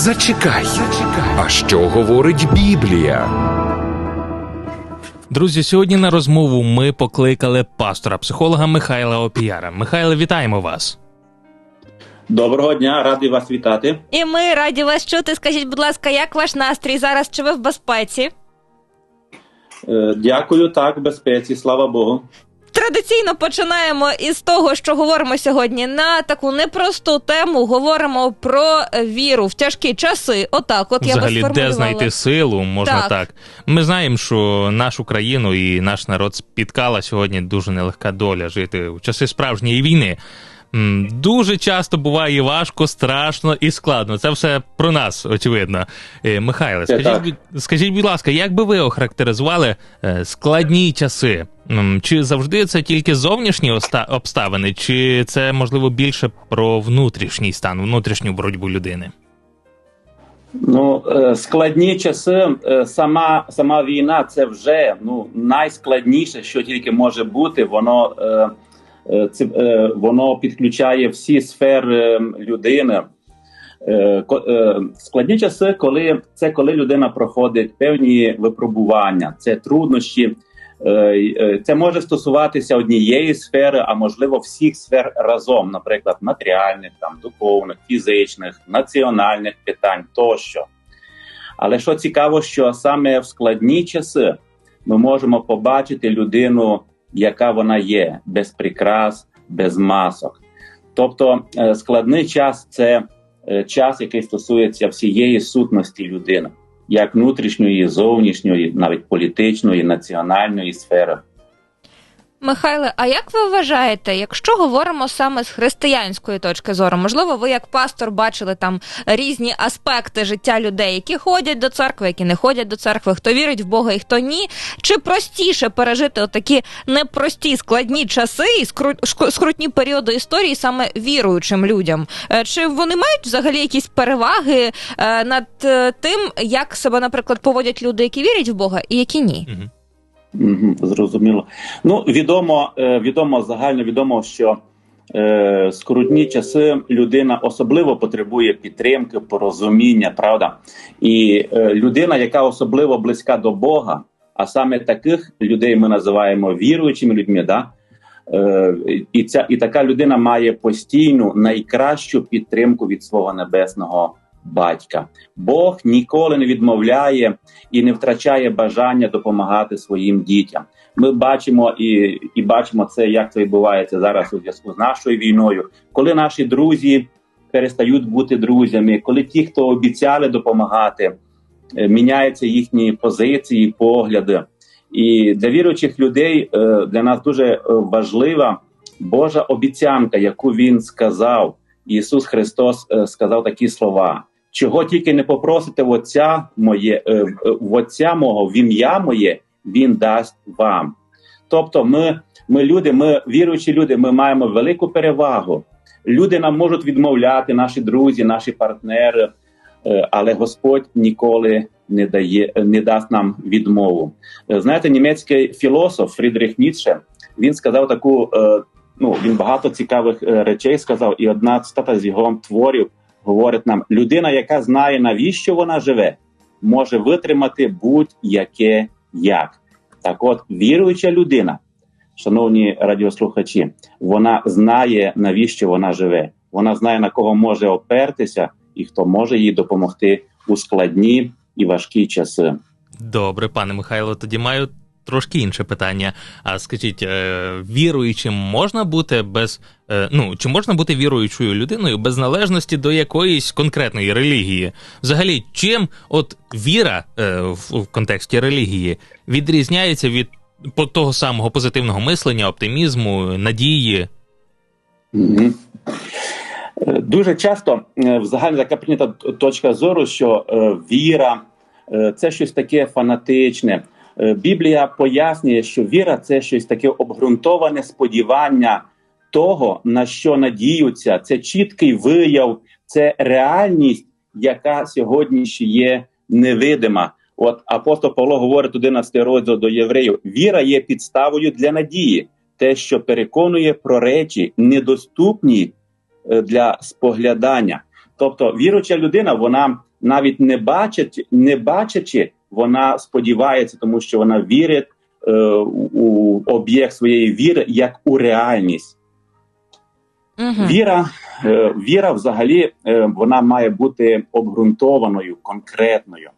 Зачекай, зачекай. А що говорить Біблія? Друзі, сьогодні на розмову ми покликали пастора психолога Михайла Опіяра. Михайле, вітаємо вас. Доброго дня, радий вас вітати. І ми раді вас чути. Скажіть, будь ласка, як ваш настрій зараз? Чи ви в безпеці? Е, Дякую, так, в безпеці, слава Богу. Традиційно починаємо із того, що говоримо сьогодні на таку непросту тему. Говоримо про віру в тяжкі часи. Отак, от я би Взагалі, де знайти силу, можна Так. так. Ми знаємо, що нашу країну і наш народ спіткала сьогодні дуже нелегка доля жити в часи справжньої війни. Дуже часто буває важко, страшно і складно. Це все про нас, очевидно. Е, Михайле, скажіть, будь- скажіть, будь ласка, як би ви охарактеризували е, складні часи? Чи завжди це тільки зовнішні обставини, чи це можливо більше про внутрішній стан, внутрішню боротьбу людини? Ну, е, складні часи, сама, сама війна це вже ну, найскладніше, що тільки може бути. Воно, воно підключає всі сфери людини. Е, е, Складні часи, коли це коли людина проходить певні випробування, це труднощі. Е, е, Це може стосуватися однієї сфери, а можливо всіх сфер разом, наприклад, матеріальних, там духовних, фізичних, національних питань тощо. Але що цікаво, що саме в складні часи ми можемо побачити людину, яка вона є, без прикрас, без масок. Тобто е, складний час це е, час, який стосується всієї сутності людини, як внутрішньої, зовнішньої, навіть політичної, національної сфери. Михайле, а як ви вважаєте, якщо говоримо саме з християнської точки зору, можливо, ви як пастор бачили там різні аспекти життя людей, які ходять до церкви, які не ходять до церкви, хто вірить в Бога і хто ні? Чи простіше пережити отакі непрості складні часи і скру- скрутні періоди історії саме віруючим людям? Е, Чи вони мають взагалі якісь переваги е, над е, тим, як себе, наприклад, поводять люди, які вірять в Бога, і які ні? Мгм. Мгм, Зрозуміло. Ну, відомо, е, відомо загально відомо, що е, скрутні часи людина особливо потребує підтримки, порозуміння, правда? І е, людина, яка особливо близька до Бога, а саме таких людей ми називаємо віруючими людьми, да? Е, і, ця, і така людина має постійну найкращу підтримку від свого небесного батька. Бог ніколи не відмовляє і не втрачає бажання допомагати своїм дітям. Ми бачимо і, і бачимо це, як це відбувається зараз у зв'язку з нашою війною, коли наші друзі перестають бути друзями, коли ті, хто обіцяли допомагати, е, міняються їхні позиції, погляди. І для віруючих людей е, для нас дуже е, важлива Божа обіцянка, яку він сказав. Ісус Христос сказав такі слова: чого тільки не попросите в Отця моє е, в- в Отця мого в ім'я моє, Він дасть вам. Тобто, ми, ми люди, ми віруючі люди, ми маємо велику перевагу. Люди нам можуть відмовляти, наші друзі, наші партнери, е, але Господь ніколи не дає, не дасть нам відмову. Е, Знаєте, німецький філософ Фрідрих Ніцше, він сказав таку. е, Ну, він багато цікавих е, речей сказав, і одна цитата з його творів говорить нам: людина, яка знає, навіщо вона живе, може витримати будь-яке як. Так, от віруюча людина, шановні радіослухачі, вона знає, навіщо вона живе. Вона знає, на кого може опертися і хто може їй допомогти у складні і важкі часи. Добре, пане Михайло, тоді маю трошки інше питання. А скажіть, е, віруючим можна бути без е, ну чи можна бути віруючою людиною без належності до якоїсь конкретної релігії? Взагалі, чим от віра е, в, контексті релігії відрізняється від того самого позитивного мислення, оптимізму, надії? Е, Дуже часто взагалі така прийнята точка зору, що віра це щось таке фанатичне. Е, Біблія пояснює, що віра це щось таке обґрунтоване сподівання того, на що надіються. Це чіткий вияв, це реальність, яка сьогодні ще є невидима. От апостол Павло говорить 11 розділ до євреїв: віра є підставою для надії, те, що переконує про речі недоступні е, для споглядання. Тобто віруча людина, вона навіть не бачить, не бачачи, вона сподівається, тому що вона вірить е, у об'єкт своєї віри як у реальність. Угу. Віра, е, віра взагалі е, вона має бути обґрунтованою, конкретною.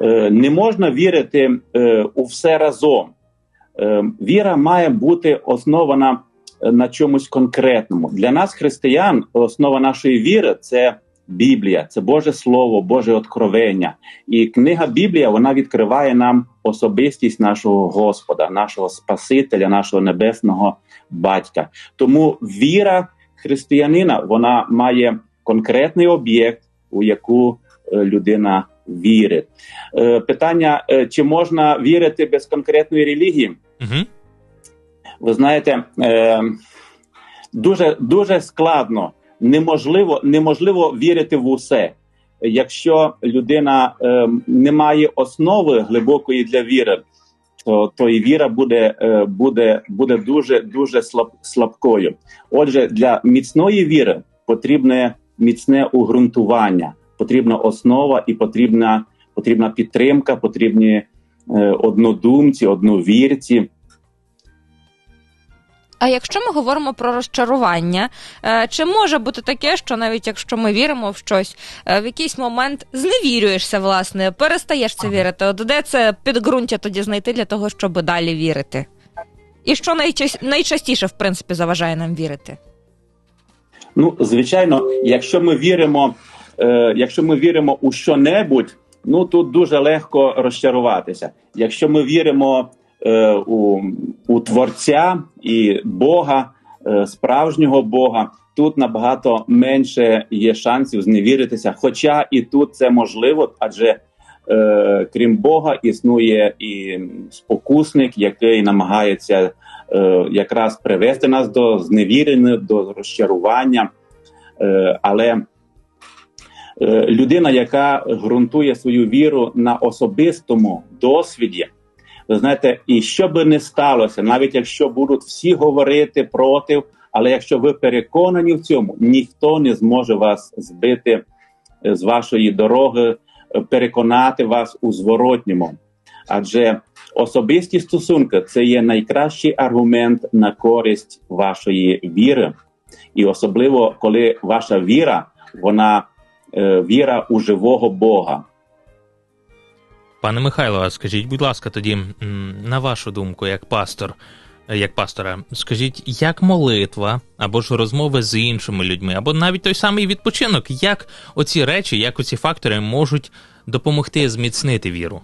Е, Не можна вірити е, у все разом. Е, Віра має бути основана е, на чомусь конкретному. Для нас, християн, основа нашої віри це Біблія, це Боже Слово, Боже откровення. І книга Біблія вона відкриває нам особистість нашого Господа, нашого Спасителя, нашого небесного батька. Тому віра християнина вона має конкретний об'єкт, у яку е, людина вірить. Е, Питання: е, чи можна вірити без конкретної релігії? Угу. Ви знаєте, дуже дуже складно, неможливо, неможливо вірити в усе. Якщо людина е, не має основи глибокої для віри, то, то і віра буде, е, буде, буде дуже дуже слаб, слабкою. Отже, для міцної віри потрібне міцне угрунтування, потрібна основа і потрібна, потрібна підтримка, потрібні е, однодумці, одновірці. А якщо ми говоримо про розчарування, е, чи може бути таке, що навіть якщо ми віримо в щось, е, в якийсь момент зневірюєшся, власне, перестаєш це вірити? От де це підґрунтя тоді знайти для того, щоб далі вірити? І що найчастіше, в принципі, заважає нам вірити? Ну, звичайно, якщо ми віримо, е, якщо ми віримо у що-небудь, ну тут дуже легко розчаруватися. Якщо ми віримо е, у, у Творця і Бога, е, справжнього Бога, тут набагато менше є шансів зневіритися. Хоча і тут це можливо, адже е, крім Бога існує і спокусник, який намагається е, якраз привести нас до зневірення, до розчарування. Е, але е, людина, яка ґрунтує свою віру на особистому досвіді, ви знаєте, і що би не сталося, навіть якщо будуть всі говорити проти, але якщо ви переконані в цьому, ніхто не зможе вас збити е, з вашої дороги, е, переконати вас у зворотньому. Адже особисті стосунки це є найкращий аргумент на користь вашої віри, і особливо коли ваша віра, вона е, віра у живого Бога. Пане Михайло, а скажіть, будь ласка, тоді, на вашу думку, як пастор, е, як пастора, скажіть, як молитва або ж розмови з іншими людьми, або навіть той самий відпочинок, як оці речі, як оці фактори можуть допомогти зміцнити віру?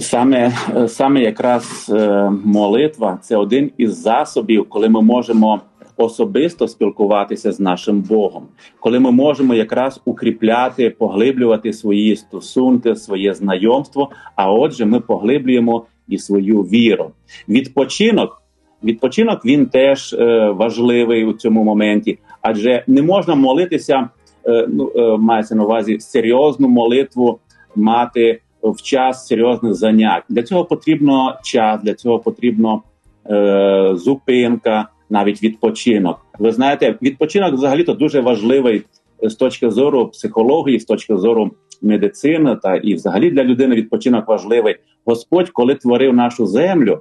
Саме, е, саме якраз е, молитва це один із засобів, коли ми можемо особисто спілкуватися з нашим Богом, коли ми можемо якраз укріпляти, поглиблювати свої стосунки, своє знайомство. А отже, ми поглиблюємо і свою віру. Відпочинок, відпочинок він теж е, важливий у цьому моменті, адже не можна молитися, е, ну е, мається на увазі серйозну молитву мати в час серйозних занять. Для цього потрібно час, для цього потрібно е, зупинка, навіть відпочинок. Ви знаєте, відпочинок взагалі то дуже важливий з точки зору психології, з точки зору медицини, та і взагалі для людини відпочинок важливий. Господь, коли творив нашу землю,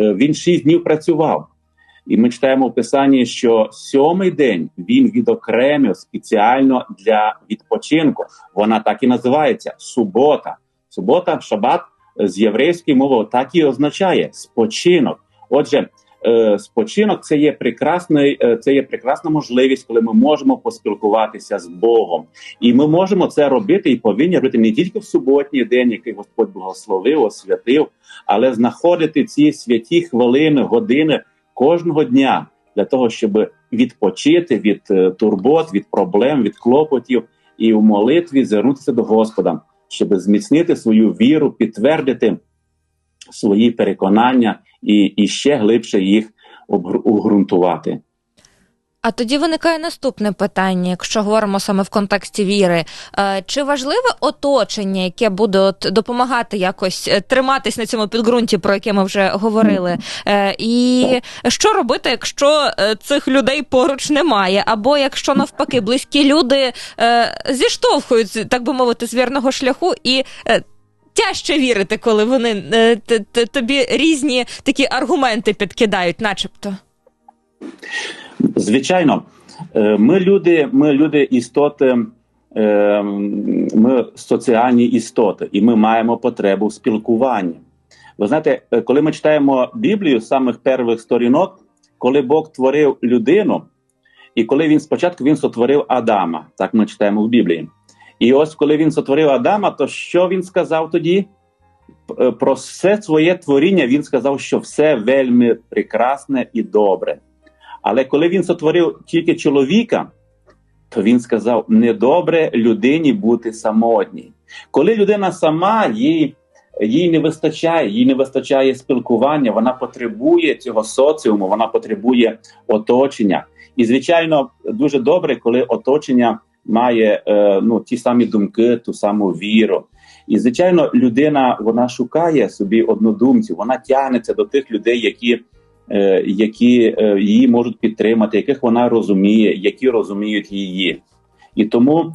е, він шість днів працював. І ми читаємо в писанні, що сьомий день він відокремив спеціально для відпочинку. Вона так і називається субота. Субота, шабат з єврейської мови так і означає спочинок. Отже, е, спочинок це є прекрасний, е, це є прекрасна можливість, коли ми можемо поспілкуватися з Богом, і ми можемо це робити і повинні робити не тільки в суботній день, який Господь благословив, освятив, але знаходити ці святі хвилини, години кожного дня для того, щоб відпочити від е, турбот, від проблем, від клопотів і в молитві звернутися до Господа, щоб зміцнити свою віру, підтвердити свої переконання і, і ще глибше їх обгру- А тоді виникає наступне питання, якщо говоримо саме в контексті віри. Е, Чи важливе оточення, яке буде от допомагати якось е, триматись на цьому підґрунті, про яке ми вже говорили? Е, І що робити, якщо цих людей поруч немає? Або якщо навпаки близькі люди зіштовхують, так би мовити, з вірного шляху і. Тяжче вірити, коли вони е, тобі різні такі аргументи підкидають, начебто. Звичайно, Е, ми люди, ми люди істоти, е, ми соціальні істоти, і ми маємо потребу в спілкуванні. Ви знаєте, е, коли ми читаємо Біблію з самих перших сторінок, коли Бог творив людину, і коли він спочатку він сотворив Адама, так ми читаємо в Біблії. І ось коли він сотворив Адама, то що він сказав тоді? Про все своє творіння він сказав, що все вельми прекрасне і добре. Але коли він сотворив тільки чоловіка, то він сказав: недобре людині бути самотній. Коли людина сама, їй, їй не вистачає, їй не вистачає спілкування, вона потребує цього соціуму, вона потребує оточення. І, звичайно, дуже добре, коли оточення має е, ну, ті самі думки, ту саму віру. І, звичайно, людина вона шукає собі однодумців, вона тягнеться до тих людей, які е, які е, її можуть підтримати, яких вона розуміє, які розуміють її. І тому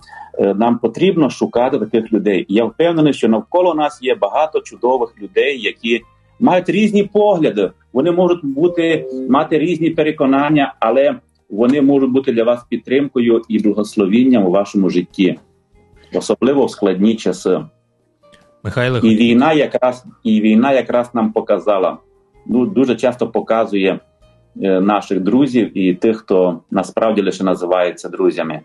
нам потрібно шукати таких людей. Я впевнений, що навколо нас є багато чудових людей, які мають різні погляди. Вони можуть бути мати різні переконання, але вони можуть бути для вас підтримкою і благословінням у вашому житті, особливо в складні часи. Михайло, І війна якраз і війна якраз нам показала. Ну дуже часто показує е, наших друзів і тих, хто насправді лише називається друзями.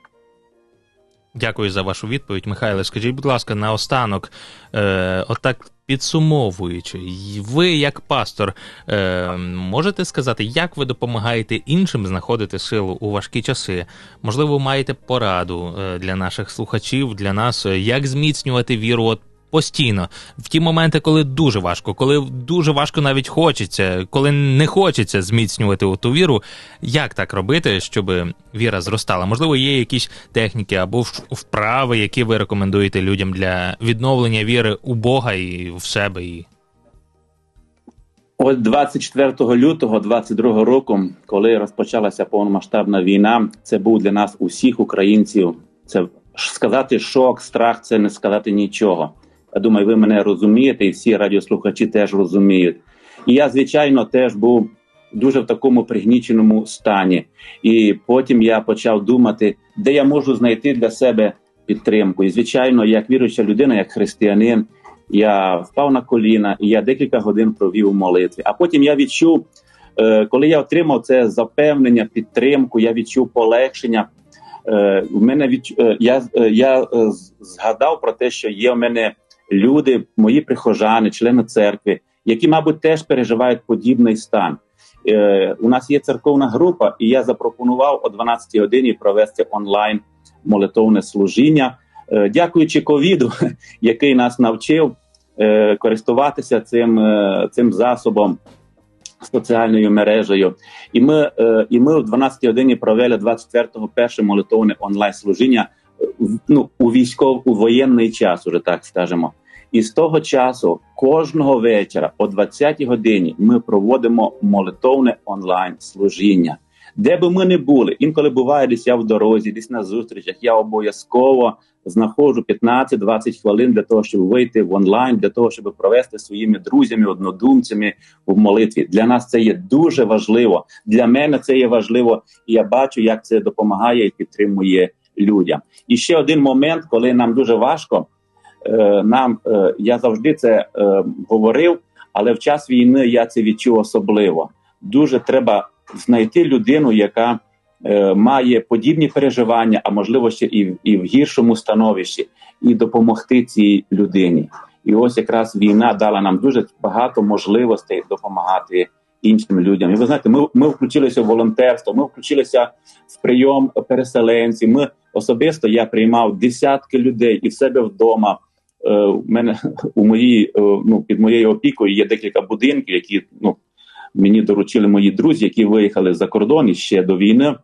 Дякую за вашу відповідь, Михайле. Скажіть, будь ласка, наостанок, е, отак підсумовуючи, ви як пастор е, можете сказати, як ви допомагаєте іншим знаходити силу у важкі часи? Можливо, маєте пораду е, для наших слухачів, для нас, як зміцнювати віру от постійно в ті моменти, коли дуже важко, коли дуже важко навіть хочеться, коли не хочеться зміцнювати ту віру. Як так робити, щоб віра зростала? Можливо, є якісь техніки або вправи, які ви рекомендуєте людям для відновлення віри у Бога і в себе. І... Ось 24 лютого 22 року, коли розпочалася повномасштабна війна, це був для нас усіх українців. Це сказати шок, страх це не сказати нічого. Я думаю, ви мене розумієте, і всі радіослухачі теж розуміють. І я, звичайно, теж був дуже в такому пригніченому стані. І потім я почав думати, де я можу знайти для себе підтримку. І, звичайно, як віруюча людина, як християнин, я впав на коліна, і я декілька годин провів у молитві. А потім я відчув, е, коли я отримав це запевнення, підтримку, я відчув полегшення. Е, У мене від е, я, е, я е, згадав про те, що є в мене люди, мої прихожани, члени церкви, які, мабуть, теж переживають подібний стан. Е, У нас є церковна група, і я запропонував о 12 годині провести онлайн молитовне служіння, Е, дякуючи ковіду, який нас навчив е, користуватися цим, е, цим засобом. Соціальною мережею, і ми е, і ми в 12 годині провели 24-го перше молитовне онлайн служіння ну, у військов у воєнний час, уже так скажемо. І з того часу кожного вечора о 20-й годині ми проводимо молитовне онлайн служіння. Де би ми не були, інколи буває десь я в дорозі, десь на зустрічах. Я обов'язково знаходжу 15-20 хвилин для того, щоб вийти в онлайн, для того, щоб провести своїми друзями, однодумцями в молитві. Для нас це є дуже важливо. Для мене це є важливо, і я бачу, як це допомагає і підтримує людям. І ще один момент, коли нам дуже важко. е, Нам е, я завжди це е, говорив, але в час війни я це відчув особливо. Дуже треба знайти людину, яка має подібні переживання, а можливо ще і, в- і в гіршому становищі, і допомогти цій людині. І ось якраз війна дала нам дуже багато можливостей допомагати іншим людям. І ви знаєте, ми, ми включилися в волонтерство, ми включилися в прийом переселенців. Ми особисто я приймав десятки людей і в себе вдома. Е, у мене у моїй е, ну під моєю опікою є декілька будинків, які ну мені доручили мої друзі, які виїхали за кордон ще до війни.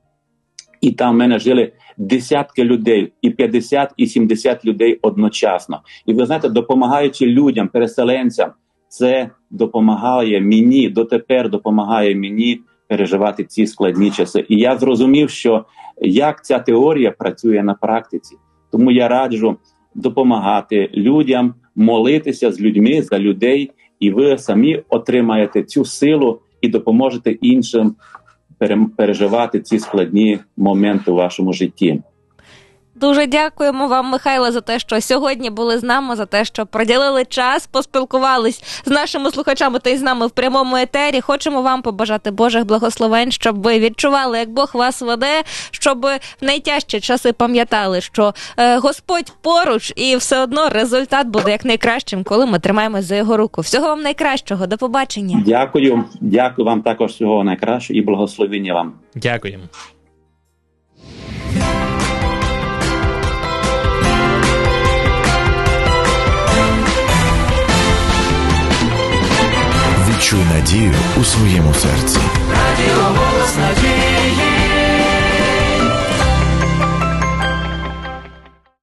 І там в мене жили десятки людей, і 50, і 70 людей одночасно. І ви знаєте, допомагаючи людям, переселенцям, це допомагає мені дотепер допомагає мені переживати ці складні часи. І я зрозумів, що як ця теорія працює на практиці. Тому я раджу допомагати людям, молитися з людьми за людей, і ви самі отримаєте цю силу і допоможете іншим переживати ці складні моменти у вашому житті. Дуже дякуємо вам, Михайло, за те, що сьогодні були з нами, за те, що приділили час, поспілкувались з нашими слухачами та й з нами в прямому етері. Хочемо вам побажати Божих благословень, щоб ви відчували, як Бог вас веде, щоб в найтяжчі часи пам'ятали, що е, Господь поруч, і все одно результат буде як найкращим, коли ми тримаємось за його руку. Всього вам найкращого, до побачення. Дякую, дякую вам також всього найкращого і благословення вам. Дякуємо. Відчуй надію у своєму серці. Радіо голос надії